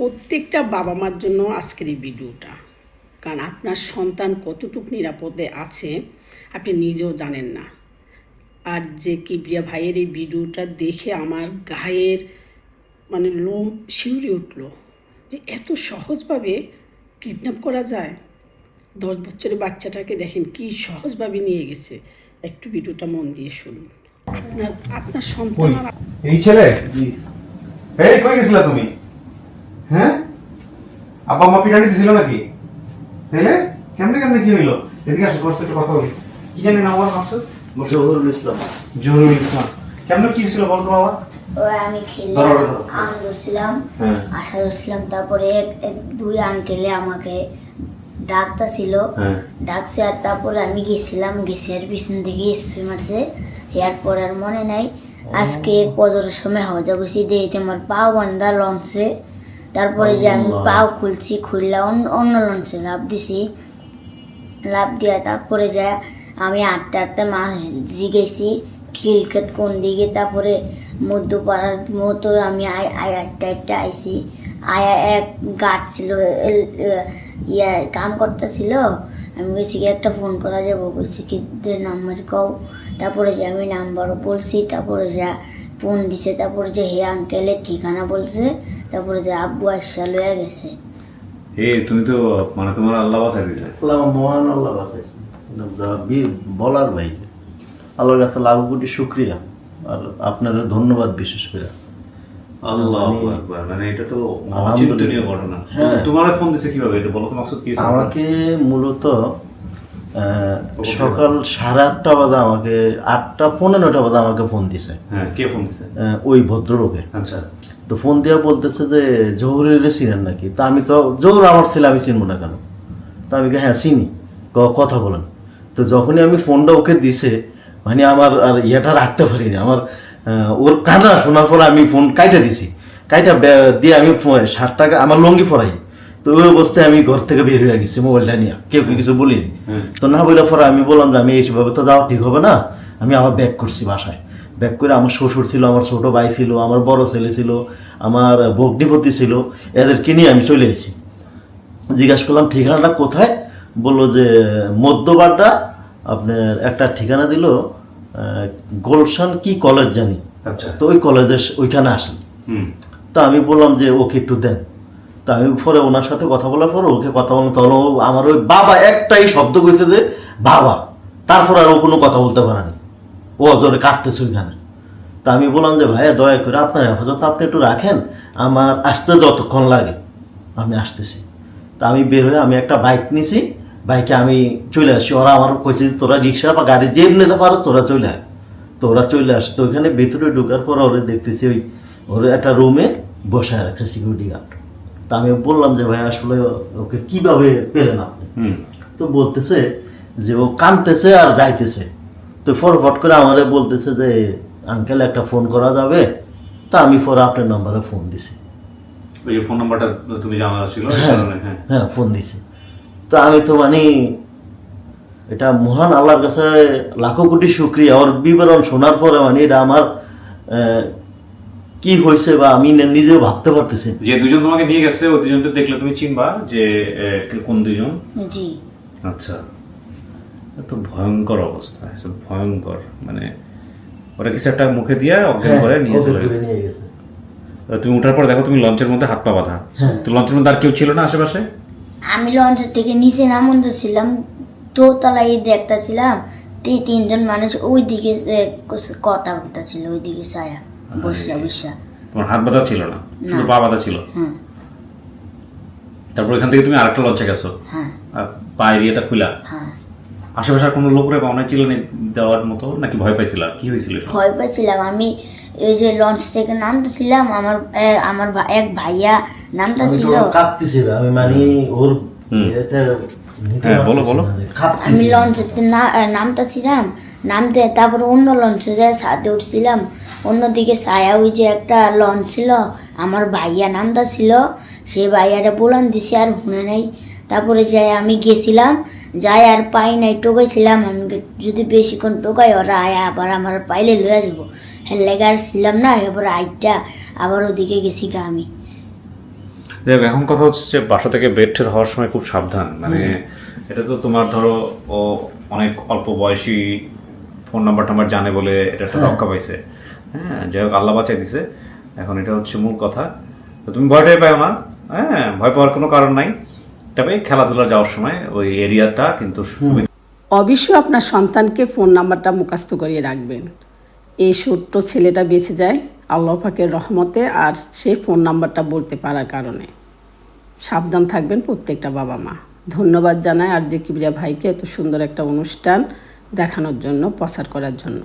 প্রত্যেকটা বাবা মার জন্য আজকের এই ভিডিওটা। কারণ আপনার সন্তান কতটুকু নিরাপদে আছে আপনি নিজেও জানেন না। আর যে কিবরিয়া ভাইয়ের এই ভিডিওটা দেখে আমার গায়ের মানে লোম শিউরে উঠল যে এত সহজভাবে কিডন্যাপ করা যায়। দশ বছরের বাচ্চাটাকে দেখেন কি সহজভাবে নিয়ে গেছে। একটু ভিডিওটা মন দিয়ে শুনুন। আপনার আপনার সন্তান এই ছেলে? এই কই গেছিলা তুমি? হ্যাঁ? আব্বা পিটানি দিছিল নাকি? তাইলে? কেমনে কেমনে কি হইল? এদিকে আসো একটু কথা বলি। কি জানি না আমার মাকসুদ? জহুরুল ইসলাম। জহুরুল ইসলাম। কেমনে কি হয়েছিল বলতো বাবা? আমি খেললাম আম ধরছিলাম হ্যাঁ। আশা ধরছিলাম তারপরে এক- এক- দুই আঙ্কেলে আমাকে ডাকতা ছিল। হ্যাঁ। ডাকছে আর তারপরে আমি গেছিলাম গেছি আর পিছন দিকে স্প্রে মারছে এরপর আর মনে নাই। আজকে পজরের সময় হজা বসি দিয়ে আমার পা বান্ধা লঞ্চে। তারপরে যে আমি পাও খুলছি খুললা অন্য লঞ্চে লাভ দিছি। লাভ দিয়া তারপরে যা আমি আটতে আটতে মানুষ জিগেছি খিলকেট কোন দিকে? তারপরে মধ্যপাড়ার মতো আমি আয় আটটা আটটা আইছি। আয়া এক গার্ড ছিল ইয়া কাম করতেছিল। আমি বলছি কি একটা ফোন করা যাব? বলছি কি নাম্বার কও? তারপরে যে আমি নাম্বারও বলছি তারপরে যা ফোন দিছে তারপরে যে হে আঙ্কেলের ঠিকানা বলছে তারপরে যে আব্বু আসা লয়ে গেছে। এই তুমি তো মানে তোমার আল্লাহ বাসায় দিছে। আল্লাহ মহান আল্লাহ বাঁচাইছে বলার বাইরে আল্লাহর কাছে লাখ কোটি শুক্রিয়া। আর আপনারা ধন্যবাদ বিশেষ করে। আল্লাহ মানে- আকবার মানে এটা তো। অচিন্তনীয় ঘটনা। হ্যাঁ। তোমার ফোন দিছে কীভাবে? এটা বলো তো মাকসুদ কি আমাকে মূলত সকাল সাড়ে আটটা বাজে আমাকে আটটা পনেরোটা বাজে আমাকে ফোন দিছে। হ্যাঁ কে ফোন দিছে? ওই ভদ্রলোকে। আচ্ছা। তো ফোন দিয়া বলতেছে যে জহুরের চিনেন নাকি? তা আমি তো জহুর আমার ছেলে আমি চিনবো না কেন? তা আমি হ্যাঁ চিনি। কথা বলেন। তো যখনই আমি ফোনটা ওকে দিছে মানে আমার আর ইয়েটা রাখতে পারিনি। আমার ওর কাঁদা শোনার পরে আমি ফোন কাইটা দিছি। কাইটা দিয়ে আমি ষাট টাকা আমার লঙ্গি ফরাই তো ওই অবস্থায় আমি ঘর থেকে বের হয়ে গেছি মোবাইলটা নিয়ে। কেউ কেউ কিছু বলিনি। তো না বলে পরে আমি বললাম যে আমি এইভাবে তো যাওয়া ঠিক হবে না আমি আবার ব্যাক করছি বাসায়। ব্যাক করে আমার শ্বশুর ছিল আমার ছোট ভাই ছিল আমার বড় ছেলে ছিল আমার ভগ্নিপতি ছিল এদেরকে নিয়ে আমি চলে এসেছি। জিজ্ঞাসা করলাম ঠিকানাটা কোথায়? বলল যে মধ্যবাড্ডা আপনার একটা ঠিকানা দিল গোলশান কি কলেজ জানি। আচ্ছা। তো ওই কলেজে ওইখানে আসেন হুম। তা আমি বললাম যে ওকে একটু দেন। তা আমি পরে ওনার সাথে কথা বলার পর ওকে কথা বললাম, তখন আমার ওই বাবা একটাই শব্দ কইছে যে, বাবা। তারপর আর ও কোনো কথা বলতে পারেনি ও অজরে কাঁদতেছে ওইখানে। তা আমি বললাম যে, ভাইয়া, দয়া করে আপনার হেফাজত আপনি একটু রাখেন, আমার আসতে যতক্ষণ লাগে, আমি আসতেছি। তা আমি বের হয়ে আমি একটা বাইক নিছি, বাইকে আমি চলে আসি। ওরা আমার কইছে তোরা রিক্সা বা গাড়ি যে নিতে পারো, তোরা চলে আয়। তো ওরা চলে আসে তো ওইখানে ভিতরে ঢোকার পর ওরা দেখতেছি ওই, ওর একটা রুমে বসায় রাখছে সিকিউরিটি গার্ড তা আমি বললাম যে ভাই আসলে ওকে কীভাবে পেলেন আপনি? তো বলতেছে যে ও কানতেছে আর যাইতেছে। তো ফরফট করে আমারে বলতেছে যে আঙ্কেল একটা ফোন করা যাবে? তা আমি পরে আপনার নাম্বারে ফোন দিছি। ফোন নাম্বারটা তুমি জানা ছিল হ্যাঁ হ্যাঁ। হ্যাঁ ফোন দিছি। তো আমি তো মানে এটা মহান আল্লাহর কাছে লাখো কোটি শুক্রিয়া। ওর বিবরণ শোনার পরে মানে এটা আমার কি হয়েছে বা আমি নে- নিজেও ভাবতে পারতেছি যে দুজন তোমাকে নিয়ে গেছে ওই দুজনকে দেখলে তুমি চিনবা যে কোন দুজন? জি। আচ্ছা। এত ভয়ঙ্কর অবস্থা এসব ভয়ঙ্কর। মানে ওরা কিছু একটা মুখে দিয়ে অজ্ঞান করে নিয়ে চলে গেছে। তুমি উঠার পর দেখো তুমি লঞ্চের মধ্যে হাত পা বাঁধা। হ্যাঁ। তো লঞ্চের মধ্যে আর কেউ ছিল না আশেপাশে? আমি লঞ্চের থেকে নিচে নামন্ত ছিলাম দোতলায় দেখতেছিলাম তে তিনজন মানুষ ওই দিকে কথা বলতেছিল ওই দিকে ছায়া। বসা বসা। তোমার হাত বাঁধা ছিল না? শুধু পা বাঁধা ছিল? তারপর এখান থেকে তুমি আরেকটা লঞ্চে গেছো। হ্যাঁ। আর পায়ের ইয়েটা খুলা। হ্যাঁ। আশেপাশে কোনো লোকরে পাওনা ছিল না দেওয়ার মতো নাকি ভয় পাইছিল? কি হয়েছিল ভয় পাচ্ছিলাম আমি এই যে লঞ্চ থেকে নামতেছিলাম আমার আমার এক ভাইয়া আমি নামতেছিল। তো কাঁপতেছি রে, আমি মানে ওর এটা হ্যাঁ, বলো, বলো। আমি লঞ্চে না এ, নামতেছিলাম। নামতে তারপর অন্য লঞ্চে যায় সাথে উঠছিলাম। অন্যদিকে সায়া ওই যে একটা লঞ্চ ছিল আমার ভাইয়া নামটা ছিল সেই ভাইয়াটা বলান দিছি আর শুনে নাই। তারপরে যাই আমি গেছিলাম যাই আর পাই নাই টোকাইছিলাম আমি যদি বেশিক্ষণ টোকাই ওরা আয় আবার আমার পাইলে লয়ে যাব হ্যাঁ লেগে আর ছিলাম না এবার আইটা আবার ওদিকে গেছি গা আমি। যাই এখন কথা হচ্ছে যে বাসা থেকে বেড ঠের হওয়ার সময় খুব সাবধান। মানে এটা তো তোমার ধরো ও অনেক অল্প বয়সী ফোন নাম্বার টাম্বার জানে বলে এটা একটা রক্ষা পাইছে। হ্যাঁ যাই হোক, আল্লাহ বাঁচাই দিছে। এখন এটা হচ্ছে মূল কথা। তো তুমি ভয়টাই পাও না। হ্যাঁ ভয় পাওয়ার কোনো কারণ নাই। তবে খেলাধুলা যাওয়ার সময় ওই এরিয়াটা কিন্তু সুবিধা অবশ্যই আপনার সন্তানকে ফোন নাম্বারটা মুখস্থ করিয়ে রাখবেন। এই ছোট্ট ছেলেটা বেঁচে যায় আল্লাহ পাকের রহমতে আর সে ফোন নাম্বারটা বলতে পারার কারণে। সাবধান থাকবেন প্রত্যেকটা বাবা মা। ধন্যবাদ জানাই আর যে কিবরিয়া ভাইকে এত সুন্দর একটা অনুষ্ঠান দেখানোর জন্য, প্রচার করার জন্য।